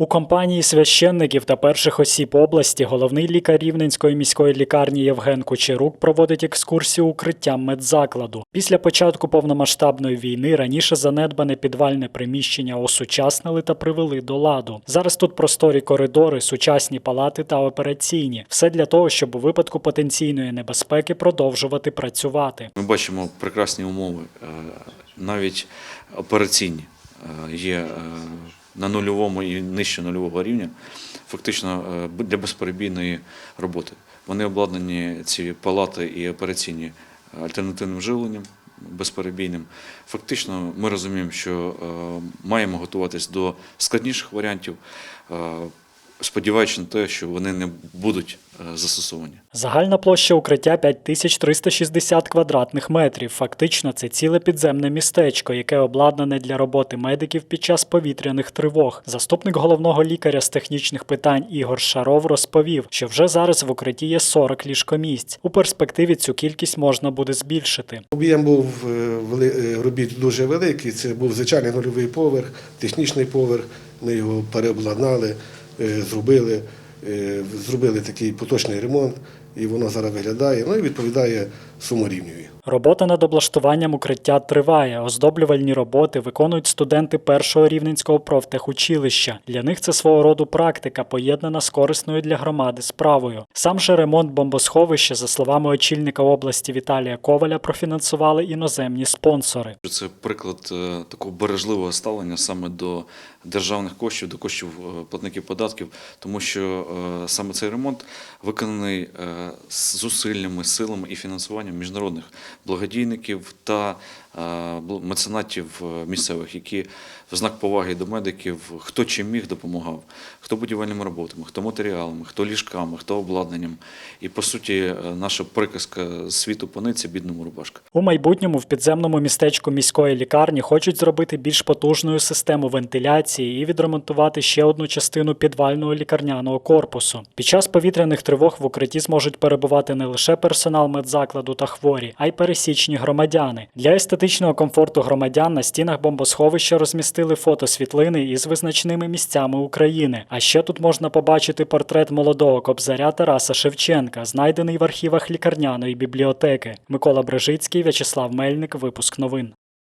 У компанії священників та перших осіб області головний лікар Рівненської міської лікарні Євген Кучерук проводить екскурсію укриттям медзакладу. Після початку повномасштабної війни раніше занедбане підвальне приміщення осучаснили та привели до ладу. Зараз тут просторі коридори, сучасні палати та операційні. Все для того, щоб у випадку потенційної небезпеки продовжувати працювати. Ми бачимо прекрасні умови, е, навіть операційні е, є е, на нульовому і нижче нульового рівня, фактично е, для безперебійної роботи. Вони обладнані ці палати і операційні альтернативним живленням. Безперебійним. Фактично, ми розуміємо, що е, маємо готуватись до складніших варіантів, е, сподіваючись на те, що вони не будуть е, застосовані. Загальна площа укриття 5360 квадратних метрів. Фактично, це ціле підземне містечко, яке обладнане для роботи медиків під час повітряних тривог. Заступник головного лікаря з технічних питань Ігор Шаров розповів, що вже зараз в укритті є 40 ліжкомісць. У перспективі цю кількість можна буде збільшити. Об'єм був е, е, робіт дуже великий. Це був звичайний нульовий поверх, технічний поверх. Ми його переобладнали, зробили, е, зробили такий поточний ремонт, і воно зараз виглядає. Ну і відповідає суморівнює. Робота над облаштуванням укриття триває. Оздоблювальні роботи виконують студенти першого рівненського профтехучилища. Для них це свого роду практика, поєднана з корисною для громади справою. Сам же ремонт бомбосховища, за словами очільника області Віталія Коваля, профінансували іноземні спонсори. Це приклад е, такого бережливого ставлення саме до державних коштів, до коштів е, платників податків, тому що е, саме цей ремонт виконаний зусиллями, силами і фінансуванням міжнародних благодійників та меценатів е, місцевих, які в знак поваги до медиків, хто чим міг допомагав, хто будівельними роботами, хто матеріалами, хто ліжками, хто обладнанням. І по суті, е, наша приказка світу пониця бідному рубашка. У майбутньому в підземному містечку міської лікарні хочуть зробити більш потужною систему вентиляції і відремонтувати ще одну частину підвального лікарняного корпусу. Під час повітряних тривог в укритті зможуть перебувати не лише персонал медзакладу та хворі, а й пересічні громадяни. Для естетичного комфорту громадян на стінах бомбосховища розмістили фотосвітлини із визначними місцями України. А ще тут можна побачити портрет молодого кобзаря Тараса Шевченка, знайдений в архівах лікарняної бібліотеки. Микола Брежицький, В'ячеслав Мельник, випуск новин.